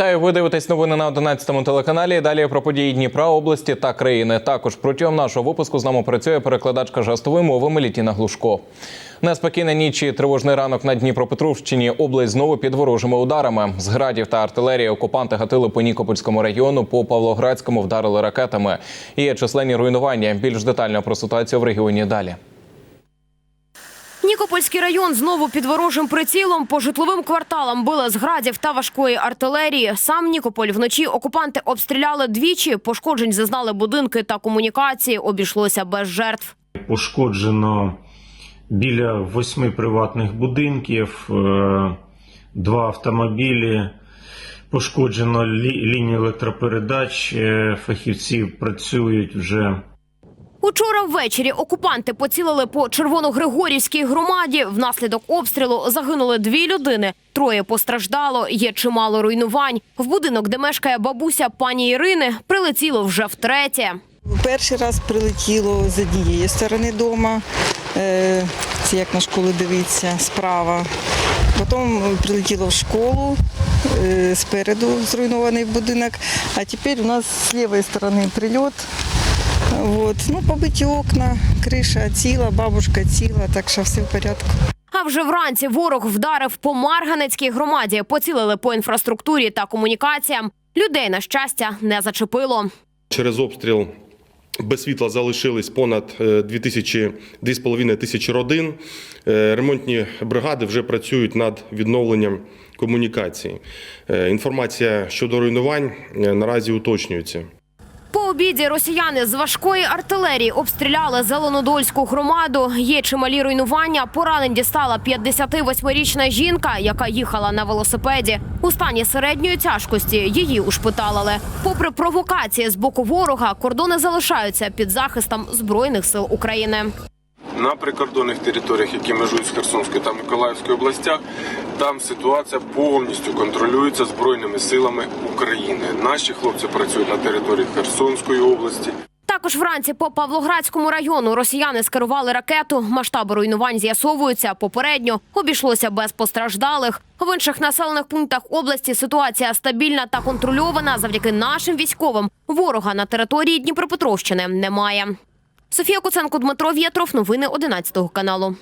Вітаю, ви дивитесь новини на 11 телеканалі. Далі про події Дніпра, області та країни. Також протягом нашого випуску з нами працює перекладачка жестової мови Мелітіна Глушко. Неспокійна ніч і тривожний ранок на Дніпропетровщині. Область знову під ворожими ударами. З градів та артилерії окупанти гатили по Нікопольському району, по Павлоградському вдарили ракетами. Є численні руйнування. Більш детально про ситуацію в регіоні далі. Нікопольський район знову під ворожим прицілом по житловим кварталам били з градів та важкої артилерії. Сам Нікополь вночі окупанти обстріляли двічі. Пошкоджень зазнали будинки та комунікації. Обійшлося без жертв. Пошкоджено біля восьми приватних будинків, е, два автомобілі. Пошкоджено лі- лінію електропередач. Е, Фахівці працюють вже Учора ввечері окупанти поцілили по Червоногригорівській громаді. Внаслідок обстрілу загинули дві людини. Троє постраждало. Є чимало руйнувань. В будинок, де мешкає бабуся пані Ірини, прилетіло вже втретє. Перший раз прилетіло з однієї сторони дома, е, це як на школу дивиться, справа. Потім прилетіло в школу, е, спереду зруйнований будинок, а тепер у нас з лівої сторони прильот. От. Ну, побиті окна, криша ціла, бабушка ціла, так що все в порядку. А вже вранці ворог вдарив по Марганецькій громаді. Поцілили по інфраструктурі та комунікаціям. Людей, на щастя, не зачепило. Через обстріл без світла залишились понад е, 2000, 2,5 тисячі родин. Е, Ремонтні бригади вже працюють над відновленням комунікації. Е, Інформація щодо руйнувань е, наразі уточнюється. По обіді росіяни з важкої артилерії обстріляли Зеленодольську громаду. Є чималі руйнування. Поранень дістала 58-річна жінка, яка їхала на велосипеді. У стані середньої тяжкості її ушпиталили. Попри провокації з боку ворога, кордони залишаються під захистом збройних сил України. На прикордонних територіях, які межують з Херсонською та Миколаївською областях, там ситуація повністю контролюється збройними силами України. Наші хлопці працюють на території Херсонської області. Також вранці по Павлоградському району росіяни скерували ракету. Масштаби руйнувань з'ясовуються. Попередньо обійшлося без постраждалих. В інших населених пунктах області ситуація стабільна та контрольована. Завдяки нашим військовим ворога на території Дніпропетровщини немає. Софія Куценко, Дмитро В'єтров. Новини 11 каналу.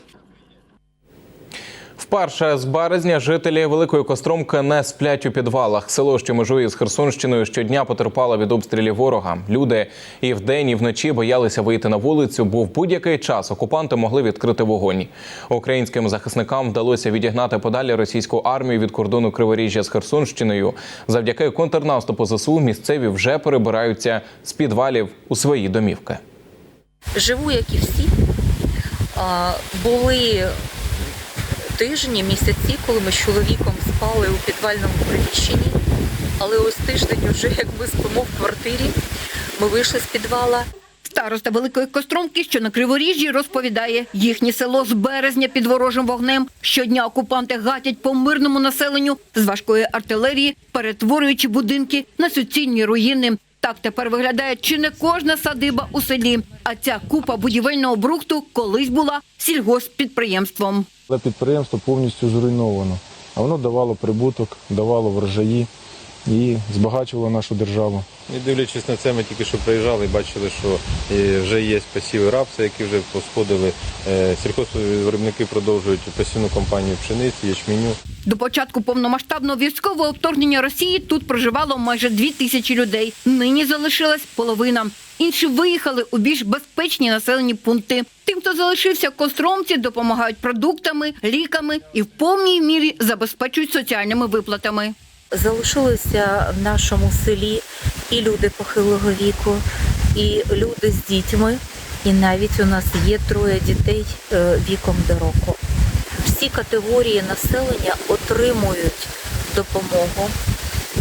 Вперше з березня жителі Великої Костромки не сплять у підвалах. Село, що межує з Херсонщиною, щодня потерпало від обстрілів ворога. Люди і вдень, і вночі боялися вийти на вулицю, бо в будь-який час окупанти могли відкрити вогонь. Українським захисникам вдалося відігнати подалі російську армію від кордону Криворіжжя з Херсонщиною. Завдяки контрнаступу ЗСУ місцеві вже перебираються з підвалів у свої домівки. Живу, як і всі. Були тижні, місяці, коли ми з чоловіком спали у підвальному приміщенні. Але ось тиждень уже як ми спимо в квартирі. Ми вийшли з підвала. Староста Великої Костромки, що на Криворіжжі, розповідає, їхнє село з березня під ворожим вогнем. Щодня окупанти гатять по мирному населенню з важкої артилерії, перетворюючи будинки на суцільні руїни. Так тепер виглядає чи не кожна садиба у селі. А ця купа будівельного брухту колись була сільгосппідприємством. Але підприємство повністю зруйновано. А воно давало прибуток, давало врожаї і збагачувало нашу державу. І дивлячись на це, ми тільки що приїжджали і бачили, що е, вже є посіви рапса, які вже посходили. Е, Сільхозвиробники продовжують посівну кампанію пшениці, ячменю. До початку повномасштабного військового вторгнення Росії тут проживало майже дві тисячі людей. Нині залишилась половина. Інші виїхали у більш безпечні населені пункти. Тим, хто залишився Костромці, допомагають продуктами, ліками і в повній мірі забезпечують соціальними виплатами. Залишилися в нашому селі і люди похилого віку, і люди з дітьми. І навіть у нас є троє дітей е, віком до року. Всі категорії населення отримують допомогу.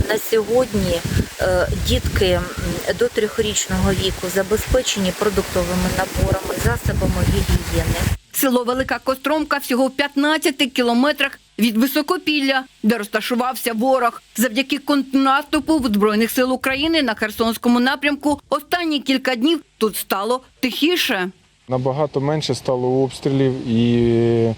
На сьогодні е, дітки до трьохрічного віку забезпечені продуктовими наборами, засобами гігієни. Село Велика Костромка всього в 15 кілометрах від Високопілля, де розташувався ворог. Завдяки контрнаступу Збройних сил України на Херсонському напрямку останні кілька днів тут стало тихіше. Набагато менше стало обстрілів і е,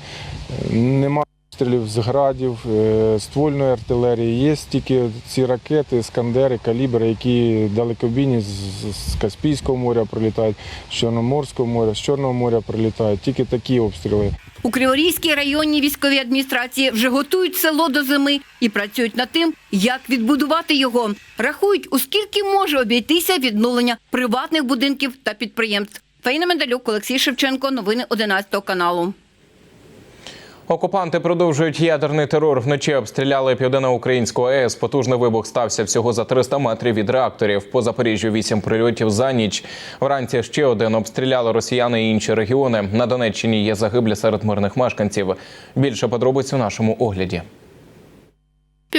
немає обстрілів з градів, е, ствольної артилерії. Є тільки ці ракети, скандери, калібри, які далекобійні з, Каспійського моря прилітають, з Чорноморського моря, з Чорного моря прилітають. Тільки такі обстріли. У Криворізькій районній військовій адміністрації вже готують село до зими і працюють над тим, як відбудувати його. Рахують, у скільки може обійтися відновлення приватних будинків та підприємств. Фаїна Медалюк, Олексій Шевченко. Новини 11 каналу. Окупанти продовжують ядерний терор. Вночі обстріляли південноукраїнську АЕС. Потужний вибух стався всього за 300 метрів від реакторів. По Запоріжжю вісім прильотів за ніч. Вранці ще один обстріляли росіяни і інші регіони. На Донеччині є загиблі серед мирних мешканців. Більше подробиць у нашому огляді.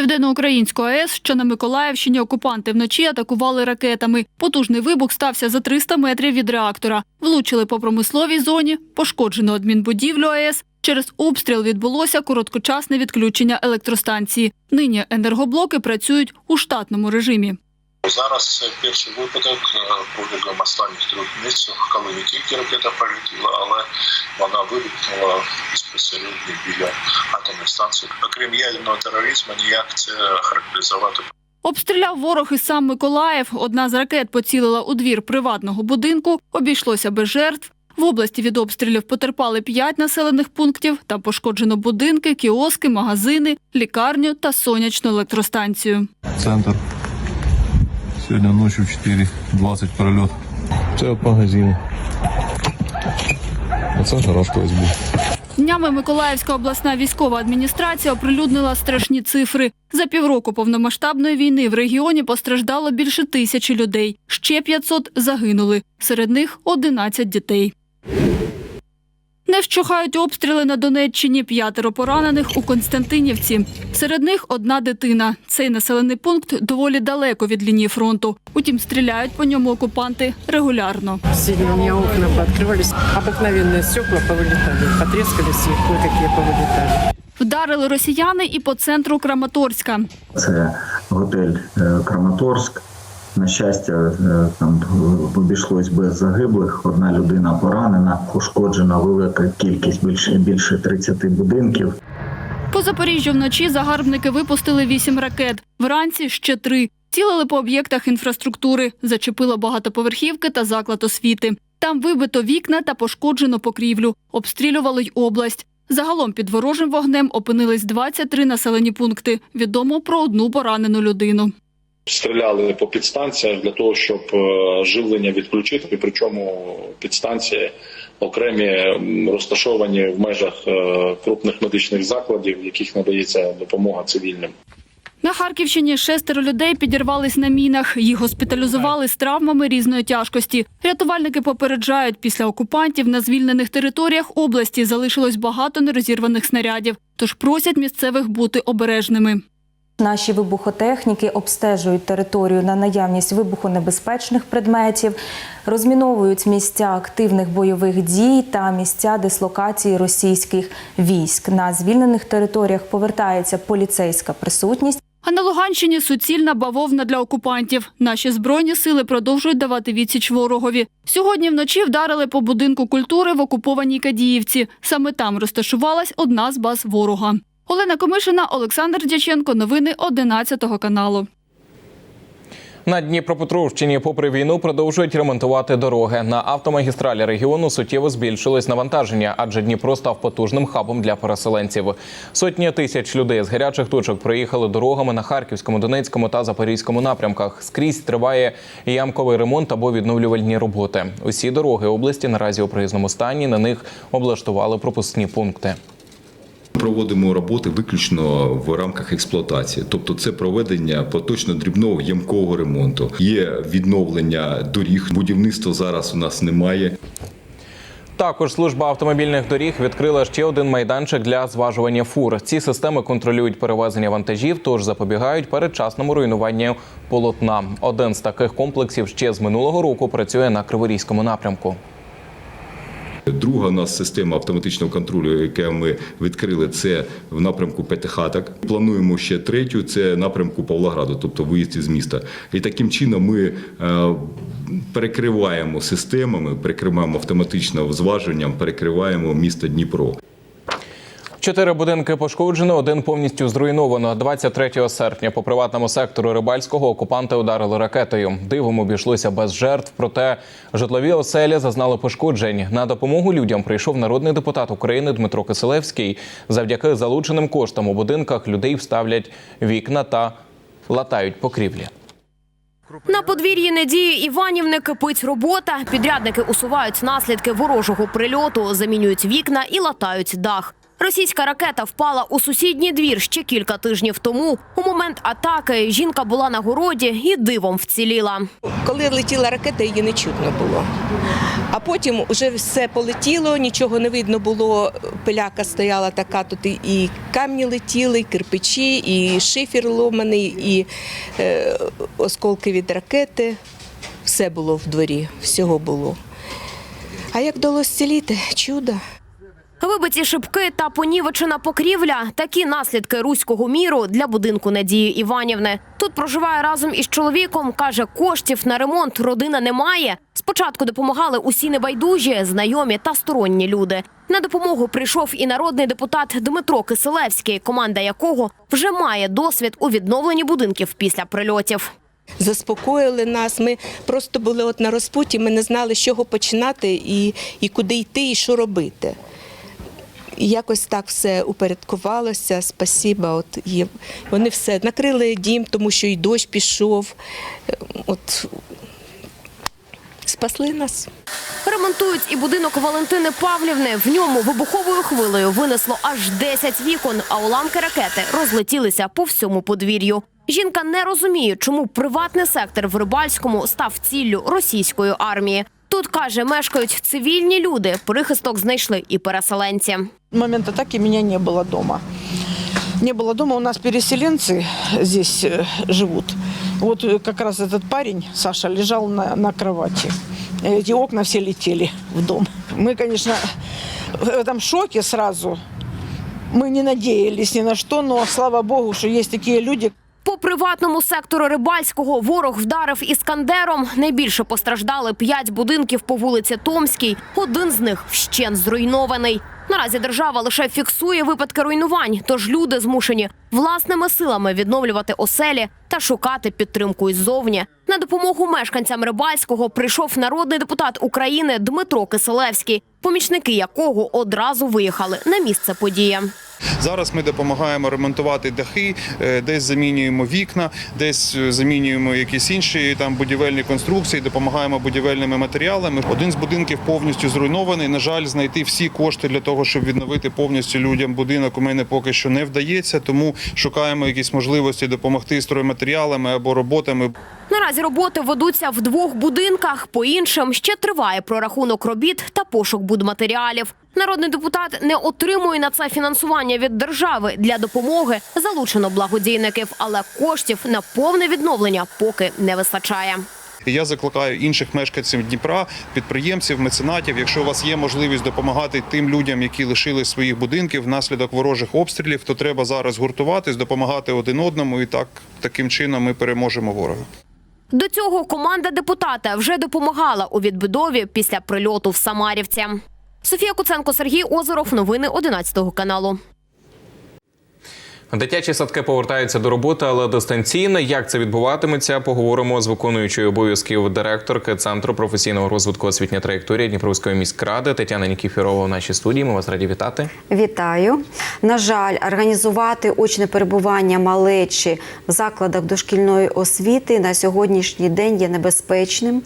Південноукраїнську АЕС, що на Миколаївщині окупанти вночі атакували ракетами. Потужний вибух стався за 300 метрів від реактора. Влучили по промисловій зоні, пошкоджено адмінбудівлю АЕС. Через обстріл відбулося короткочасне відключення електростанції. Нині енергоблоки працюють у штатному режимі. Зараз перший випадок е, протягом останніх трьох місяців, коли не тільки ракета полетіла, але вона вибухнула безпосередньо біля атомної станції. Окрім ядерного тероризму, ніяк це характеризувати Обстріляв ворог і сам Миколаїв. Одна з ракет поцілила у двір приватного будинку. Обійшлося без жертв. В області від обстрілів потерпали п'ять населених пунктів. Там пошкоджено будинки, кіоски, магазини, лікарню та сонячну електростанцію. Центр. Сьогодні ночі в 4.20 прильот. Це от магазин. А це гараж колись був. Днями Миколаївська обласна військова адміністрація оприлюднила страшні цифри. За півроку повномасштабної війни в регіоні постраждало більше тисячі людей. Ще 500 загинули. Серед них 11 дітей. Не вщухають обстріли на Донеччині. П'ятеро поранених у Константинівці. Серед них одна дитина. Цей населений пункт доволі далеко від лінії фронту. Утім, стріляють по ньому окупанти регулярно. Сильно у меня окна пооткрывались, обыкновенные стекла повылетали, потрескались и кое-какие повылетали. Вдарили росіяни і по центру Краматорська. Це готель е, Краматорськ. На щастя, е, там обійшлось без загиблих. Одна людина поранена, пошкоджена велика кількість більше більше 30 будинків. По Запоріжжю вночі загарбники випустили вісім ракет. Вранці ще три. Цілили по об'єктах інфраструктури, зачепило багатоповерхівки та заклад освіти. Там вибито вікна та пошкоджено покрівлю. Обстрілювали й область. Загалом під ворожим вогнем опинились 23 населені пункти. Відомо про одну поранену людину. Стріляли по підстанціях для того, щоб е, живлення відключити. Причому підстанції окремі розташовані в межах е, крупних медичних закладів, яких надається допомога цивільним. На Харківщині шестеро людей підірвались на мінах. Їх госпіталізували з травмами різної тяжкості. Рятувальники попереджають, після окупантів на звільнених територіях області залишилось багато нерозірваних снарядів. Тож просять місцевих бути обережними. Наші вибухотехніки обстежують територію на наявність вибухонебезпечних предметів, розміновують місця активних бойових дій та місця дислокації російських військ. На звільнених територіях повертається поліцейська присутність. А на Луганщині суцільна бавовна для окупантів. Наші збройні сили продовжують давати відсіч ворогові. Сьогодні вночі вдарили по будинку культури в окупованій Кадіївці. Саме там розташувалась одна з баз ворога. Олена Комишина, Олександр Дяченко. Новини 11 каналу. На Дніпропетровщині, попри війну, продовжують ремонтувати дороги. На автомагістралі регіону суттєво збільшилось навантаження, адже Дніпро став потужним хабом для переселенців. Сотні тисяч людей з гарячих точок проїхали дорогами на Харківському, Донецькому та Запорізькому напрямках. Скрізь триває ямковий ремонт або відновлювальні роботи. Усі дороги області наразі у проїзному стані. На них облаштували пропускні пункти. Проводимо роботи виключно в рамках експлуатації, тобто це проведення поточно дрібного ямкового ремонту. Є відновлення доріг. Будівництва зараз у нас немає. Також служба автомобільних доріг відкрила ще один майданчик для зважування фур. Ці системи контролюють перевезення вантажів, тож запобігають передчасному руйнуванню полотна. Один з таких комплексів ще з минулого року працює на Криворізькому напрямку. Друга у нас система автоматичного контролю, яку ми відкрили, це в напрямку П'ятихаток. Плануємо ще третю, це напрямку Павлограду, тобто виїзд із міста. І таким чином ми е, перекриваємо системами, перекриваємо автоматично зваженням, перекриваємо місто Дніпро. Чотири будинки пошкоджено, один повністю зруйновано. 23 серпня по приватному сектору Рибальського окупанти ударили ракетою. Дивом обійшлося без жертв, проте житлові оселі зазнали пошкоджень. На допомогу людям прийшов народний депутат України Дмитро Киселевський. Завдяки залученим коштам у будинках людей вставлять вікна та латають покрівлі. На подвір'ї Надії Іванівни кипить робота. Підрядники усувають наслідки ворожого прильоту, замінюють вікна і латають дах. Російська ракета впала у сусідній двір ще кілька тижнів тому. У момент атаки жінка була на городі і дивом вціліла. Коли летіла ракета, її не чутно було. А потім вже все полетіло, нічого не видно було. Пиляка стояла така, тут і- камні летіли, і кирпичі, і шифер ломаний, і е, осколки від ракети. Все було в дворі, всього було. А як вдалося ціліти? Чудо. Вибиті шибки та понівечена покрівля такі наслідки руського міру для будинку Надії Іванівни. Тут проживає разом із чоловіком. каже, коштів на ремонт родина не має. Спочатку допомагали усі небайдужі, знайомі та сторонні люди. На допомогу прийшов і народний депутат Дмитро Киселевський, команда якого вже має досвід у відновленні будинків після прильотів. Заспокоїли нас. Ми просто були от на розпуті, ми не знали, з чого починати і, і куди йти, і що робити. Якось так все упорядкувалося. Спасіба. От є. Вони все накрили дім, тому що і дощ пішов. Е, От спасли нас. Ремонтують і будинок Валентини Павлівни. В ньому вибуховою хвилею винесло аж 10 вікон, а уламки ракети розлетілися по всьому подвір'ю. Жінка не розуміє, чому приватний сектор в Рибальському став ціллю російської армії. Тут каже, мешкають цивільні люди. Прихисток знайшли і переселенці. В момент атаки меня не было дома. Не было дома, у нас переселенцы здесь э, живут. Вот э, как раз этот парень, Саша, лежал на, на кровати. Эти окна все летели в дом. Мы, конечно, в этом шоке сразу. Мы не надеялись ни на что, но слава богу, что есть такие люди, По приватному сектору Рибальського ворог вдарив іскандером. Найбільше постраждали п'ять будинків по вулиці Томській. Один з них вщен зруйнований. Наразі держава лише фіксує випадки руйнувань, тож люди змушені власними силами відновлювати оселі та шукати підтримку іззовні. На допомогу мешканцям Рибальського прийшов народний депутат України Дмитро Киселевський, помічники якого одразу виїхали на місце події. Зараз ми допомагаємо ремонтувати дахи, е, десь замінюємо вікна, десь е, замінюємо якісь інші там будівельні конструкції, допомагаємо будівельними матеріалами. Один з будинків повністю зруйнований. На жаль, знайти всі кошти для того, щоб відновити повністю людям будинок, у мене поки що не вдається. Тому шукаємо якісь можливості допомогти стройматеріалами або роботами. Наразі роботи ведуться в двох будинках. По іншим ще триває прорахунок робіт та пошук будматеріалів. Народний депутат не отримує на це фінансування від держави для допомоги. Залучено благодійників, але коштів на повне відновлення поки не вистачає. Я закликаю інших мешканців Дніпра, підприємців, меценатів. Якщо у вас є можливість допомагати тим людям, які лишили своїх будинків внаслідок ворожих обстрілів, то треба зараз гуртуватись, допомагати один одному, і так таким чином ми переможемо ворога. До цього команда депутата вже допомагала у відбудові після прильоту в Самарівці. Софія Куценко, Сергій Озеров. Новини 11 каналу. Дитячі садки повертаються до роботи, але дистанційно. Як це відбуватиметься? Поговоримо з виконуючою обов'язків директорки Центру професійного розвитку освітня траєкторія Дніпровської міськради Тетяна Нікіфірова в нашій студії. Ми вас раді вітати. Вітаю. На жаль, організувати очне перебування малечі в закладах дошкільної освіти на сьогоднішній день є небезпечним,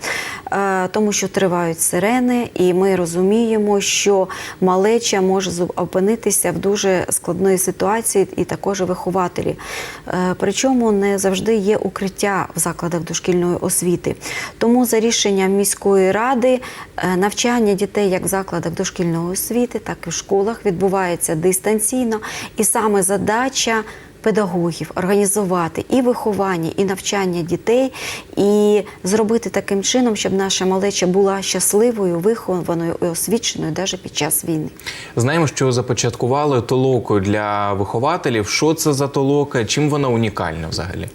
е, тому що тривають сирени, і ми розуміємо, що малеча може опинитися в дуже складної ситуації, і також вихователі. Е, Причому не завжди є укриття в закладах дошкільної освіти. Тому за рішенням міської ради е, навчання дітей як в закладах дошкільної освіти, так і в школах відбувається дистанційно. І саме задача педагогів організувати і виховання, і навчання дітей, і зробити таким чином, щоб наша малеча була щасливою, вихованою і освіченою навіть під час війни. Знаємо, що започаткували толоку для вихователів. Що це за толока? Чим вона унікальна взагалі?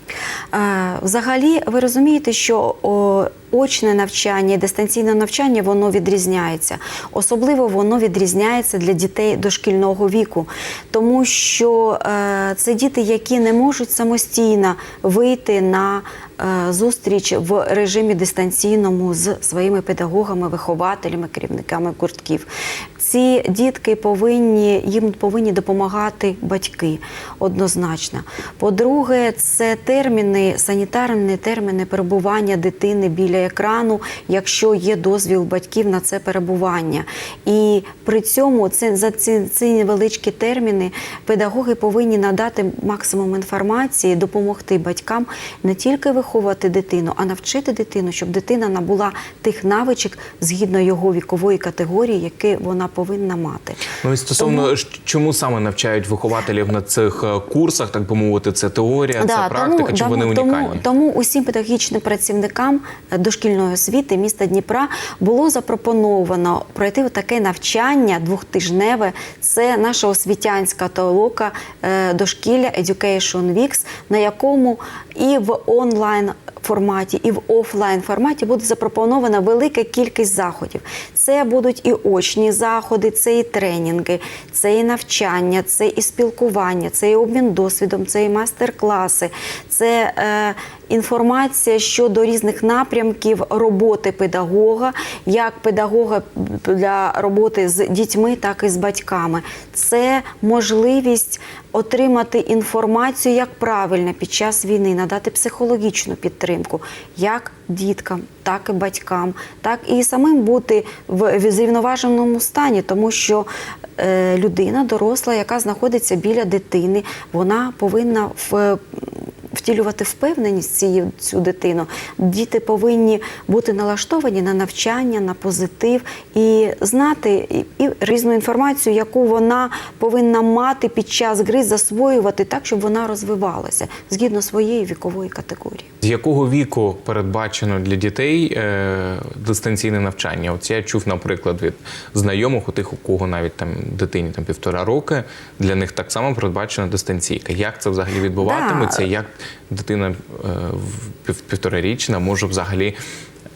Е, Взагалі, ви розумієте, що о, очне навчання і дистанційне навчання воно відрізняється. Особливо воно відрізняється для дітей дошкільного віку, тому що е, це діти, які не можуть самостійно вийти на зустріч в режимі дистанційному з своїми педагогами, вихователями, керівниками гуртків. Ці дітки повинні їм повинні допомагати батьки однозначно. По-друге, це терміни, санітарні терміни перебування дитини біля екрану, якщо є дозвіл батьків на це перебування. І при цьому це за ці, ці невеличкі терміни педагоги повинні надати максимум інформації, допомогти батькам не тільки виховувати дитину, а навчити дитину, щоб дитина набула тих навичок згідно його вікової категорії, які вона повинна мати. Ну і стосовно ж- чому саме навчають вихователів на цих е, курсах, так би мовити, це теорія, це практика, чи вони тому, унікальні? тому усім педагогічним працівникам е, дошкільної освіти міста Дніпра було запропоновано пройти таке навчання двохтижневе. Це наша освітянська толока е, дошкілля Education Weeks, на якому і в онлайн форматі, і в офлайн форматі буде запропонована велика кількість заходів. Це будуть і очні заходи, це і тренінги, це і навчання, це і спілкування, це і обмін досвідом, це і майстер-класи, це е, інформація щодо різних напрямків роботи педагога, як педагога для роботи з дітьми, так і з батьками. Це можливість отримати інформацію, як правильно під час війни, надати психологічну підтримку як діткам, так і батькам, так і самим бути в зрівноваженому стані, тому що е, людина доросла, яка знаходиться біля дитини, вона повинна в втілювати впевненість цю дитину. Діти повинні бути налаштовані на навчання, на позитив і знати і, і різну інформацію, яку вона повинна мати під час гри, засвоювати так, щоб вона розвивалася згідно своєї вікової категорії. З якого віку передбачено для дітей е, дистанційне навчання? От я чув, наприклад, від знайомих, у тих, у кого навіть там дитині там півтора роки, для них так само передбачена дистанційка. Як це взагалі відбуватиметься? Як дитина е, півторарічна може взагалі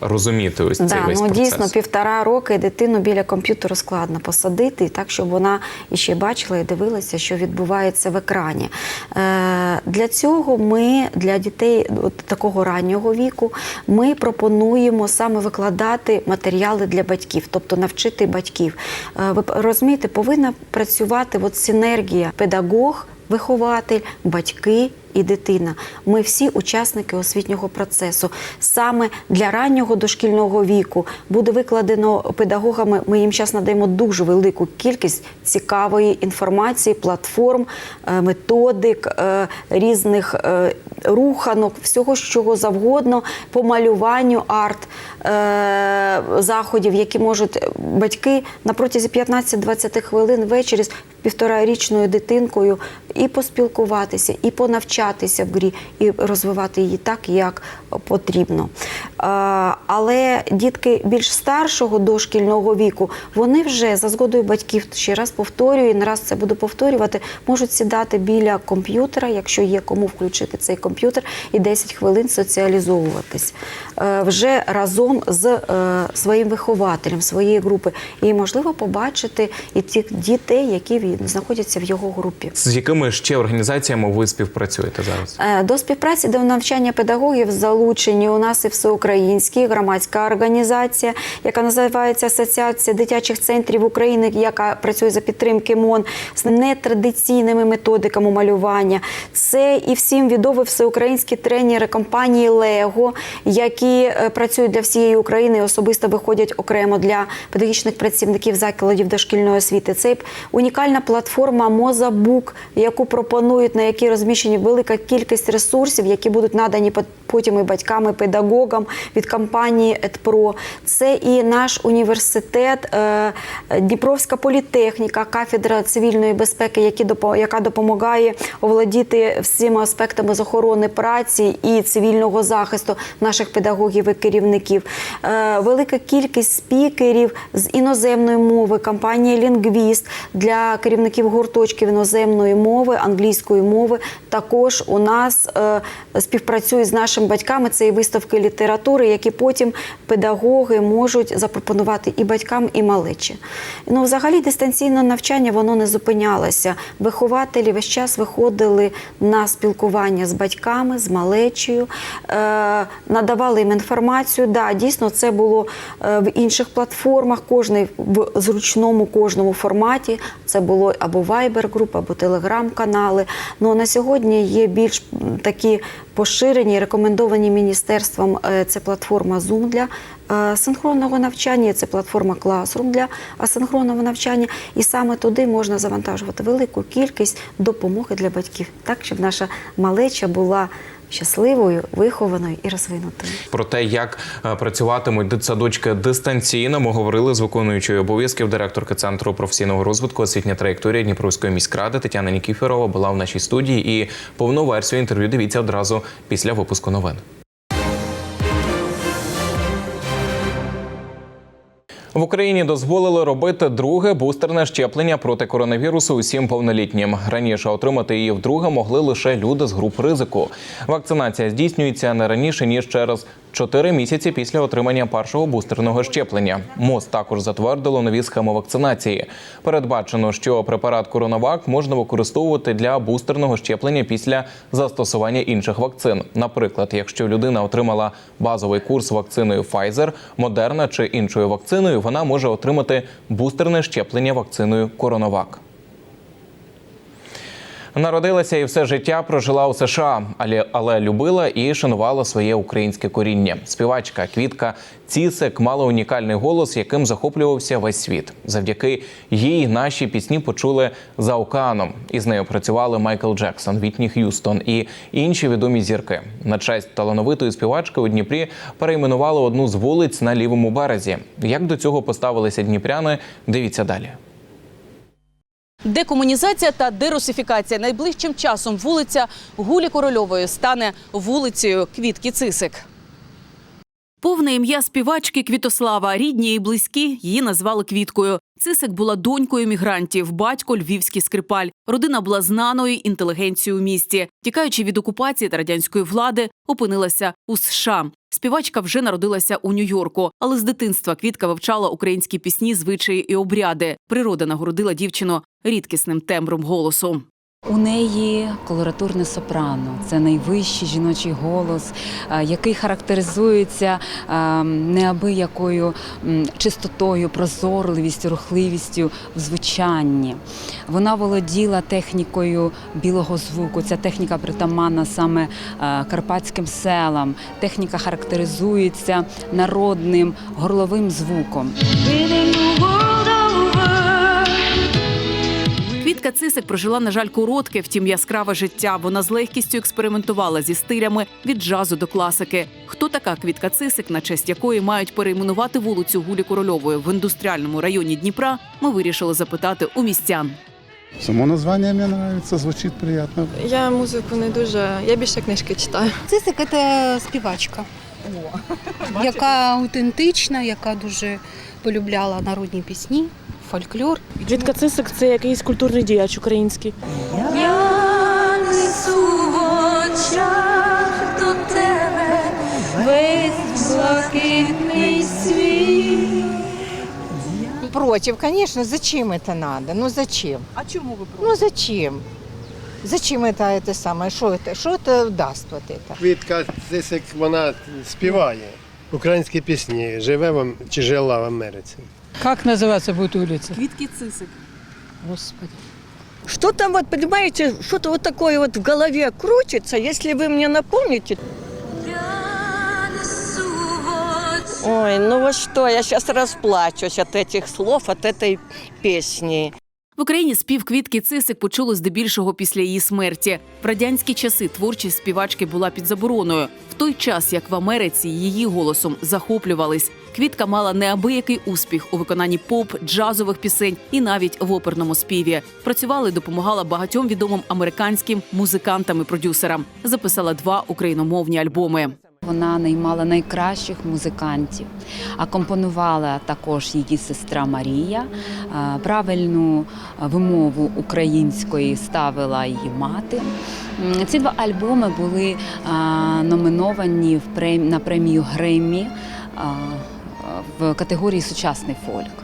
розуміти ось цей Да, весь ну процес? дійсно півтора роки дитину біля комп'ютеру складно посадити, так, щоб вона іще бачила і дивилася, що відбувається в екрані. Е, для цього ми для дітей от такого раннього віку ми пропонуємо саме викладати матеріали для батьків, тобто навчити батьків. Е, ви розумієте, повинна працювати от синергія педагог. Вихователь, батьки і дитина. Ми всі учасники освітнього процесу. Саме для раннього дошкільного віку буде викладено педагогами. Ми їм зараз надаємо дуже велику кількість цікавої інформації, платформ, е, методик, е, різних е, руханок, всього чого завгодно, по малюванню арт заходів, які можуть батьки на протязі 15-20 хвилин ввечері півторарічною дитинкою і поспілкуватися, і понавчатися в грі, і розвивати її так, як потрібно. Але дітки більш старшого дошкільного віку, вони вже за згодою батьків, ще раз повторюю, і не раз це буду повторювати, можуть сідати біля комп'ютера, якщо є кому включити цей комп'ютер, і 10 хвилин соціалізовуватись е, вже разом з е, своїм вихователем своєї групи. І можливо побачити і тих дітей, які знаходяться в його групі. З якими ще організаціями ви співпрацюєте зараз? Е, До співпраці до навчання педагогів залучені у нас і всеукраїнські громадська організація, яка називається Асоціація дитячих центрів України, яка працює за підтримки МОН з нетрадиційними методиками малювання. Це і всім відомі всеукраїнські тренери компанії Лего, які е, працюють для всієї України і особисто виходять окремо для педагогічних працівників закладів дошкільної освіти. Це унікальна платформа Мозабук, яку пропонують, на якій розміщені велика кількість ресурсів, які будуть надані потім і батькам, і педагогам від компанії «Едпро». Це і наш університет, е, Дніпровська політехніка, кафедра цивільної безпеки, яка допомагає оволодіти всіма аспектами з охорони праці і цивільного захисту наших педагогів і керівників. Е, Велика кількість спікерів з іноземної мови, компанія Лінгвіст для керівників керівників гурточків іноземної мови, англійської мови. Також у нас е, співпрацюють з нашими батьками. Це і виставки літератури, які потім педагоги можуть запропонувати і батькам, і малечі. Ну, взагалі, дистанційне навчання воно не зупинялося. Вихователі весь час виходили на спілкування з батьками, з малечею, е, надавали їм інформацію. Да, дійсно, це було е, в інших платформах, кожний в зручному кожному форматі. Це було або Viber-група, або Telegram-канали. Ну на сьогодні є більш такі поширені, рекомендовані міністерством. е, Це платформа Zoom для е, синхронного навчання, це платформа Classroom для асинхронного навчання. І саме туди можна завантажувати велику кількість допомоги для батьків, так щоб наша малеча була щасливою, вихованою і розвинутою. Про те, як е, працюватимуть дитсадочки дистанційно, ми говорили з виконуючою обов'язків директорки центру професійного розвитку освітня траєкторія Дніпровської міськради Тетяна Нікіферова була в нашій студії. І повну версію інтерв'ю дивіться одразу після випуску новин. В Україні дозволили робити друге бустерне щеплення проти коронавірусу усім повнолітнім. Раніше отримати її вдруге могли лише люди з груп ризику. Вакцинація здійснюється не раніше ніж через 4 місяці після отримання першого бустерного щеплення. МОЗ також затвердило нові схеми вакцинації. Передбачено, що препарат Коронавак можна використовувати для бустерного щеплення після застосування інших вакцин. Наприклад, якщо людина отримала базовий курс вакциною Pfizer, Moderna чи іншою вакциною, вона може отримати бустерне щеплення вакциною Коронавак. Народилася і все життя прожила у США, але, але любила і шанувала своє українське коріння. Співачка Квітка Цісик мала унікальний голос, яким захоплювався весь світ. Завдяки їй наші пісні почули за океаном. Із нею працювали Майкл Джексон, Вітні Х'юстон і інші відомі зірки. На честь талановитої співачки у Дніпрі перейменували одну з вулиць на лівому березі. Як до цього поставилися дніпряни? Дивіться далі. Декомунізація та дерусифікація. Найближчим часом вулиця Гулі Корольової стане вулицею Квітки Цисик. Повне ім'я співачки Квітослава. Рідні і близькі її назвали Квіткою. Цисик була донькою мігрантів, батько львівський скрипаль. Родина була знаною інтелігенцією у місті. Тікаючи від окупації та радянської влади, опинилася у США. Співачка вже народилася у Нью-Йорку, але з дитинства Квітка вивчала українські пісні, звичаї і обряди. Природа нагородила дівчину рідкісним тембром голосу. У неї колоратурне сопрано. Це найвищий жіночий голос, е, який характеризується е, неабиякою чистотою, прозорливістю, рухливістю в звучанні. Вона володіла технікою білого звуку. Ця техніка притаманна саме е, карпатським селам. Техніка характеризується народним горловим звуком. Квітка Цисик прожила, на жаль, коротке, втім яскраве життя. Вона з легкістю експериментувала зі стилями від джазу до класики. Хто така Квітка Цисик, на честь якої мають перейменувати вулицю Гулі Корольової в індустріальному районі Дніпра, ми вирішили запитати у містян. Само название мне нравится, звучит приятно. Я музику не дуже. Я більше книжки читаю. Цисик це співачка, яка аутентична, яка дуже полюбляла народні пісні, фольклор. Квітка Цисик це якийсь культурний діяч український. Я несу в очах до тебе весь блакитний світ. Против, конечно. Зачем это надо? Ну зачем? А чому ви Ну зачем? Зачем это, это самое? Что это, что это даст вот это? Квітка Цисик, вона співає українські пісні, живе в, чи жила в Америці. Как называться будет улица? Квітки Цисик. Господи. Что там вот, понимаете, что-то вот такое вот в голове крутится, если вы мне напомните. Ой, ну вот что, я сейчас расплачусь от этих слов, от этой песни. В Україні спів квітки Цисик почули здебільшого після її смерті. В радянські часи творчість співачки була під забороною. В той час, як в Америці її голосом захоплювались. Квітка мала неабиякий успіх у виконанні поп, джазових пісень і навіть в оперному співі. Працювала і допомагала багатьом відомим американським музикантам і продюсерам. Записала два україномовні альбоми. Вона наймала найкращих музикантів, а компонувала також її сестра Марія. Правильну вимову української ставила її мати. Ці два альбоми були номіновані на премію Греммі категорії Сучасний фольк.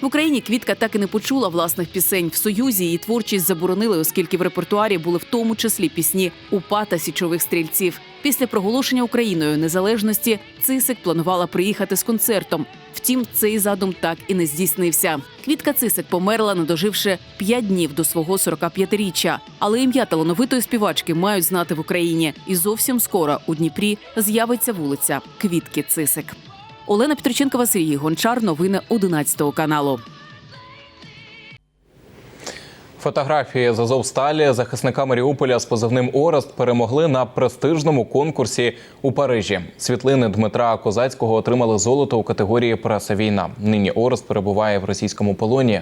В Україні квітка так і не почула власних пісень. В Союзі її творчість заборонили, оскільки в репертуарі були в тому числі пісні УПА та січових стрільців. Після проголошення Україною незалежності Цисик планувала приїхати з концертом. Втім, цей задум так і не здійснився. Квітка Цисик померла, не доживши п'ять днів до свого 45-річчя. Але ім'я талановитої співачки мають знати в Україні. І зовсім скоро у Дніпрі з'явиться вулиця Квітки Цисик. Олена Петриченкова, Сергій Гончар. Новини 11 каналу. Фотографії з Азовсталі захисника Маріуполя з позивним Орест перемогли на престижному конкурсі у Парижі. Світлини Дмитра Козацького отримали золото у категорії Преса війна. Нині Орест перебуває в російському полоні.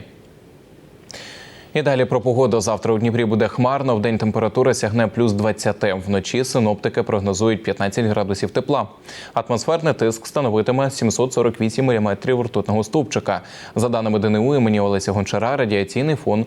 І далі про погоду. Завтра у Дніпрі буде хмарно. В день температура сягне плюс 20. Вночі синоптики прогнозують 15 градусів тепла. Атмосферний тиск становитиме 748 мм ртутного стовпчика. За даними ДНУ імені Олеся Гончара, радіаційний фон